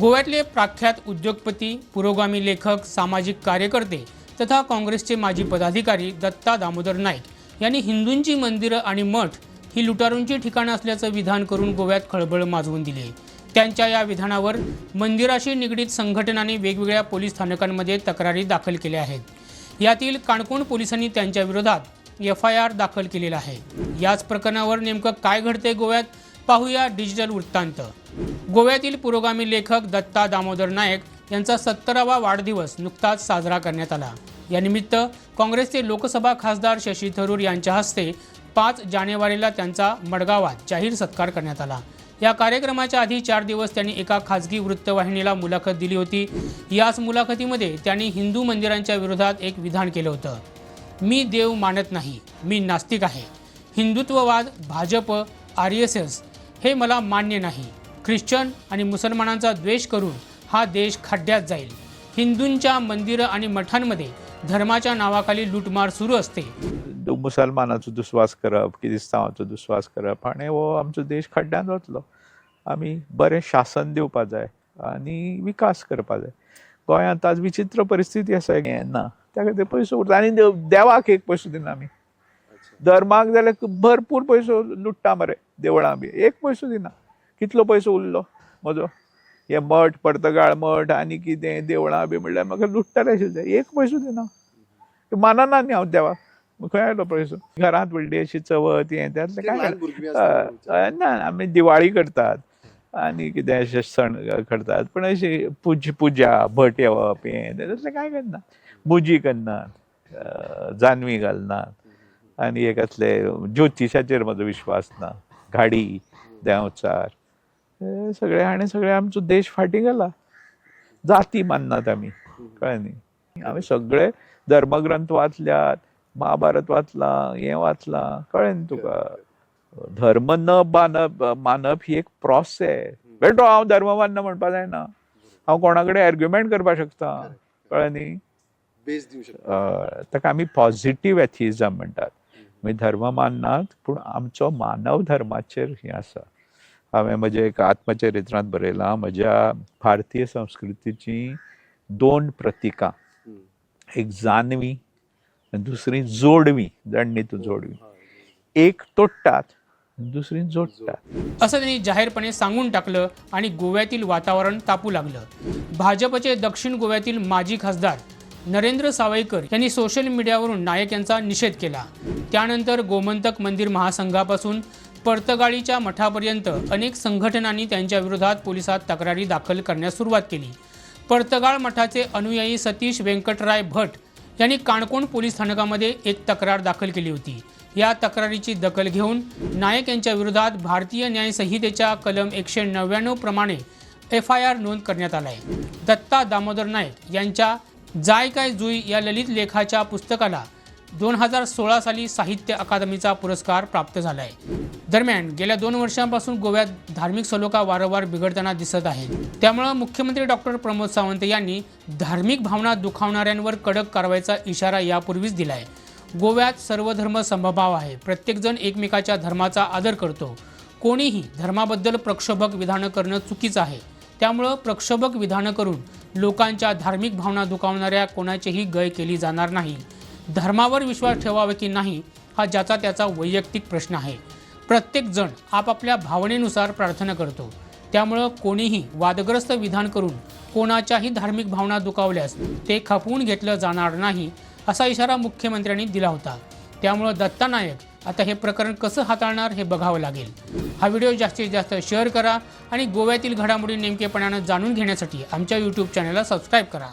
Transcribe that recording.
गोव्यातले प्रख्यात उद्योगपती पुरोगामी लेखक सामाजिक कार्यकर्ते तथा काँग्रेसचे माजी पदाधिकारी दत्ता दामोदर नाईक यांनी हिंदूंची मंदिरं आणि मठ ही लुटारूंची ठिकाणं असल्याचं विधान करून गोव्यात खळबळ माजवून दिली. आहे त्यांच्या या विधानावर मंदिराशी निगडीत संघटनांनी वेगवेगळ्या पोलीस स्थानकांमध्ये तक्रारी दाखल केल्या आहेत. यातील काणकोण पोलिसांनी त्यांच्या विरोधात एफ आय आर दाखल केलेला आहे. याच प्रकरणावर नेमकं काय घडते गोव्यात? पाहूया डिजिटल वृत्तांत. गोव्यातील पुरोगामी लेखक दत्ता दामोदर नायक यांचा सत्तरावा वाढदिवस नुकताच साजरा करण्यात आला. यानिमित्त काँग्रेसचे लोकसभा खासदार शशी थरूर यांच्या हस्ते पाच जानेवारीला त्यांचा मडगावात जाहीर सत्कार करण्यात आला. या कार्यक्रमाच्या आधी चार दिवस त्यांनी एका खाजगी वृत्तवाहिनीला मुलाखत दिली होती. याच मुलाखतीमध्ये त्यांनी हिंदू मंदिरांच्या विरोधात एक विधान केलं होतं. मी देव मानत नाही मी नास्तिक आहे. हिंदुत्ववाद भाजप आर एस एस हे मला मान्य नाही. ख्रिश्चन आणि मुसलमानांचा द्वेष करून हा देश खड्ड्यात जाईल. हिंदूंच्या मंदिरं आणि मठांमध्ये धर्माच्या नावाखाली लूटमार सुरू असते. मुसलमानाचो दुस्वास करप क्रिस्तांवाचो दुस्वास करप आनी हो आमचो देश खड्ड्यान वतलो. आमी बरें शासन दिवपा जाय आनी विकास करपा जाय. गोंयांत आज विचित्र परिस्थिती आसा हें ना त्या खातीर पयसो उरता. आनी देव- देवाक एक पयसो दिना आमी. धर्माक जाल्यार भरपूर पयसो लुट्टा मरे देवळां बी. एक पयसो दिना. कितलो पयसो उरलो? म्हजो हे मठ पर्तगाळ मठ आनी कितें देवळां बी म्हणल्यार म्हाका लुट्टाले आशिल्ले एक पयसो दिना. मानना न्ही हांव देवाक खंय आयलो पयसो घरांत व्हडली अशी चवथ हें त्यातलें काय ना आमी दिवाळी करतात. आनी कितें अशे सण करतात. पण अशी पूज पुजा भट येवप हें त्यातलें काय करना? मुजी करनात. जानवी घालनात. आनी एक असले ज्योतिशाचेर म्हजो विश्वास ना. घाडी देंवचार. हे सगळे आनी सगळे आमचो देश फाटीं गेला. जाती माननात आमी कळ्ळें न्ही. आमी सगळे धर्मग्रंथ वाचल्यात महाभारत वाचला हें वाचलां. कळ्ळें न्ही तुका. धर्म न मानप मानप ही एक प्रोसेस बेटो हांव धर्म मानना म्हणपा जायना. हांव कोणा कडेन आर्ग्युमेंट करपाक शकता. कळ्ळें न्ही. बेस दिवं शकता. अ, ताका आमी पॉझिटिव्ह एथिझम म्हणटात धर्म माननात पूण आमचो मानव धर्माचेर हें आसा हांवें म्हजे एक आत्मचरित्रांत बरयलां म्हज्या भारतीय संस्कृतीची दोन प्रतिकां. एक जानवी आनी दुसरी जोडवी जडणीतू जोडवी. एक तोडटात दुसरी जोडटात असं त्यांनी जाहीरपणे सांगून टाकलं आणि गोव्यातील वातावरण तापू लागलं. भाजपचे दक्षिण गोव्यातील माजी खासदार नरेंद्र सावईकर यांनी सोशल मीडियावरून नायक यांचा निषेध केला. त्यानंतर गोमंतक मंदिर महासंघापासून पर्तगाळीच्या मठापर्यंत अनेक संघटनांनी त्यांच्या विरोधात पोलिसात तक्रारी दाखल करण्यास सुरुवात केली. पर्तगाळ मठाचे अनुयायी सतीश व्यंकटराय भट यांनी काणकोण पोलीस स्थानकामध्ये एक तक्रार दाखल केली होती. या तक्रारीची दखल घेऊन नायक यांच्या विरोधात भारतीय न्याय संहितेच्या कलम एकशे नव्याण्णव प्रमाणे एफ आय आर नोंद करण्यात आला आहे दत्ता दामोदर नायक यांच्या जाय काय जुई या ललित लेखाच्या पुस्तकाला दोन हजार सोळा साली साहित्य अकादमीचा पुरस्कार प्राप्त झाला आहे दरम्यान गेल्या दोन वर्षांपासून गोव्यात धार्मिक सलोखा वारंवार बिघडताना दिसत आहे त्यामुळं मुख्यमंत्री डॉक्टर प्रमोद सावंत यांनी धार्मिक भावना दुखावणाऱ्यांवर कडक कारवाईचा इशारा यापूर्वीच दिला आहे गोव्यात सर्व धर्म समभाव आहे. प्रत्येकजण एकमेकाच्या धर्माचा आदर करतो. कोणीही धर्माबद्दल प्रक्षोभक विधानं करणं चुकीचं आहे. त्यामुळं प्रक्षोभक विधानं करून लोकांच्या धार्मिक भावना दुखावणाऱ्या कोणाचीही गय केली जाणार नाही. धर्मावर विश्वास ठेवावा की नाही हा ज्याचा त्याचा वैयक्तिक प्रश्न आहे. प्रत्येकजण आपापल्या भावनेनुसार प्रार्थना करतो. त्यामुळं कोणीही वादग्रस्त विधान करून कोणाच्याही धार्मिक भावना दुखावल्यास ते खपवून घेतलं जाणार नाही असा इशारा मुख्यमंत्र्यांनी दिला होता. त्यामुळं दत्ता नायक आता हे प्रकरण कसं हाताळणार हे बघावं लागेल. हा व्हिडिओ जास्तीत जास्त शेअर करा आणि गोव्यातील घडामोडी नेमकेपणानं जाणून घेण्यासाठी आमच्या यूट्यूब चॅनलला सबस्क्राईब करा.